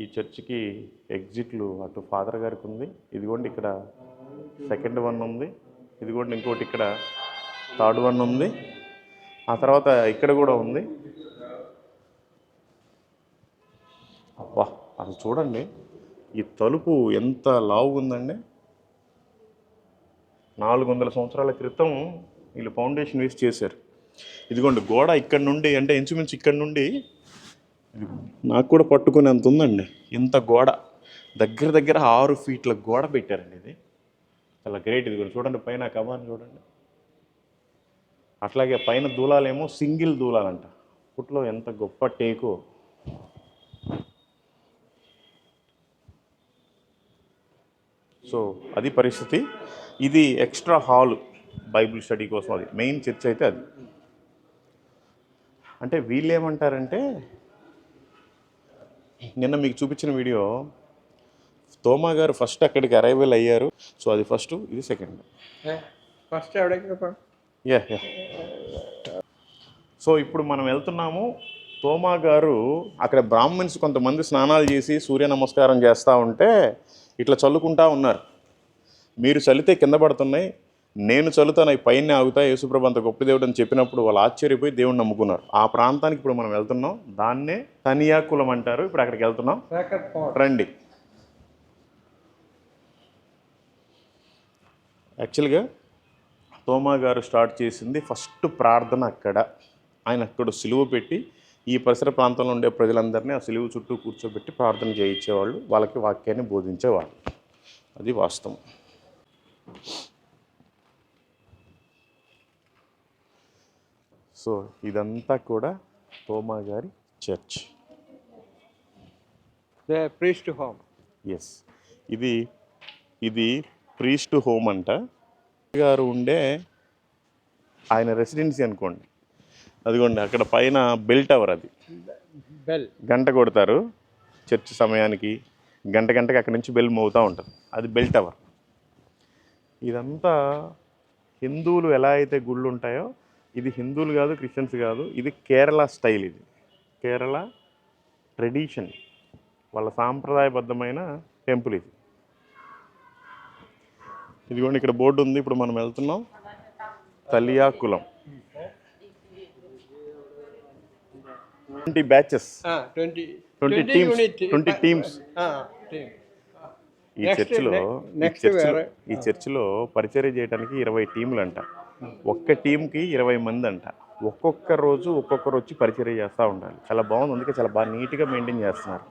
ఈ చర్చికి ఎగ్జిట్లు అటు ఫాదర్ గారికి ఉంది ఇదిగోండి ఇక్కడ సెకండ్ వన్ ఉంది ఇదిగోండి ఇంకోటి ఇక్కడ థర్డ్ వన్ ఉంది ఆ తర్వాత ఇక్కడ కూడా ఉంది. అబ్బా అసలు చూడండి ఈ తలుపు ఎంత లావు ఉందండి. నాలుగు వందల సంవత్సరాల క్రితం వీళ్ళు ఫౌండేషన్ వేసి చేశారు. ఇదిగోండి గోడ ఇక్కడ నుండి అంటే ఇంచుమించు ఇక్కడ నుండి నాకు కూడా పట్టుకునేంత ఉందండి ఇంత గోడ దగ్గర దగ్గర ఆరు ఫీట్ల గోడ పెట్టారండి ఇది. చాలా గ్రేట్ ఇది కూడా. చూడండి పైన కమాన్ చూడండి. అట్లాగే పైన దూలాలేమో సింగిల్ దూలాలంట. పుట్లో ఎంత గొప్ప టేకు. సో అది పరిస్థితి. ఇది ఎక్స్ట్రా హాల్ బైబిల్ స్టడీ కోసం అది. మెయిన్ చర్చ్ అయితే అది. అంటే వీళ్ళు ఏమంటారంటే నిన్న మీకు చూపించిన వీడియో తోమా గారు ఫస్ట్ అక్కడికి అరైవల్ అయ్యారు. సో అది ఫస్ట్ ఇది సెకండ్ ఫస్ట్ యా సో ఇప్పుడు మనం వెళ్తున్నాము. తోమా గారు అక్కడ బ్రాహ్మణ్స్ కొంతమంది స్నానాలు చేసి సూర్య నమస్కారం చేస్తూ ఉంటే ఇట్లా చల్లుకుంటా ఉన్నారు. మీరు చల్లితే కింద పడుతున్నాయి నేను చల్లుతాను అవి పైన ఆగుతా యేసుప్రభు అంత గొప్ప దేవుడు అని చెప్పినప్పుడు వాళ్ళు ఆశ్చర్యపోయి దేవుడిని నమ్ముకున్నారు. ఆ ప్రాంతానికి ఇప్పుడు మనం వెళ్తున్నాం. దాన్నే తనియాకులం అంటారు. ఇప్పుడు అక్కడికి వెళ్తున్నాం. రండి. యాక్చువల్గా తోమా గారు స్టార్ట్ చేసింది ఫస్ట్ ప్రార్థన అక్కడ. ఆయన అక్కడ సిలువ పెట్టి ఈ పరిసర ప్రాంతంలో ఉండే ప్రజలందరినీ ఆ సిలువ చుట్టూ కూర్చోబెట్టి ప్రార్థన చేయించేవాళ్ళు. వాళ్ళకి వాక్యాన్ని బోధించేవాళ్ళు. అది వాస్తవం. సో ఇదంతా కూడా తోమా గారి church. The priest home. Yes ఇది ఇది ప్రీస్ట్ హోమ్ అంట. గారు ఉండే ఆయన రెసిడెన్సీ అనుకోండి. అదిగోండి అక్కడ పైన బెల్ టవర్ అది. బెల్. గంట కొడతారు చర్చ్ సమయానికి. గంట గంటకి అక్కడి నుంచి బెల్ మోగుతూ ఉంటుంది. అది బెల్ టవర్. ఇదంతా హిందువులు ఎలా అయితే గుళ్ళు ఉంటాయో ఇది హిందువులు కాదు క్రిస్టియన్స్ కాదు ఇది కేరళ స్టైల్ ఇది. కేరళ ట్రెడిషన్ వాళ్ళ సాంప్రదాయబద్ధమైన టెంపుల్ ఇది. ఇదిగోండి ఇక్కడ బోర్డు ఉంది ఇప్పుడు మనం వెళ్తున్నాం. Thaliyakulam twenty batches. Twenty teams. Twenty teams. Team. ఈ చర్చిలో. ఈ చర్చిలో పరిచర్య చేయడానికి ఇరవై టీంలు అంట ఒక్క టీంకి ఇరవై మంది అంట ఒక్కొక్క రోజు ఒక్కొక్కరు వచ్చి పరిచయం చేస్తూ ఉండాలి. చాలా బాగుంది. అందుకే చాలా బాగా నీట్గా మెయింటైన్ చేస్తున్నారు.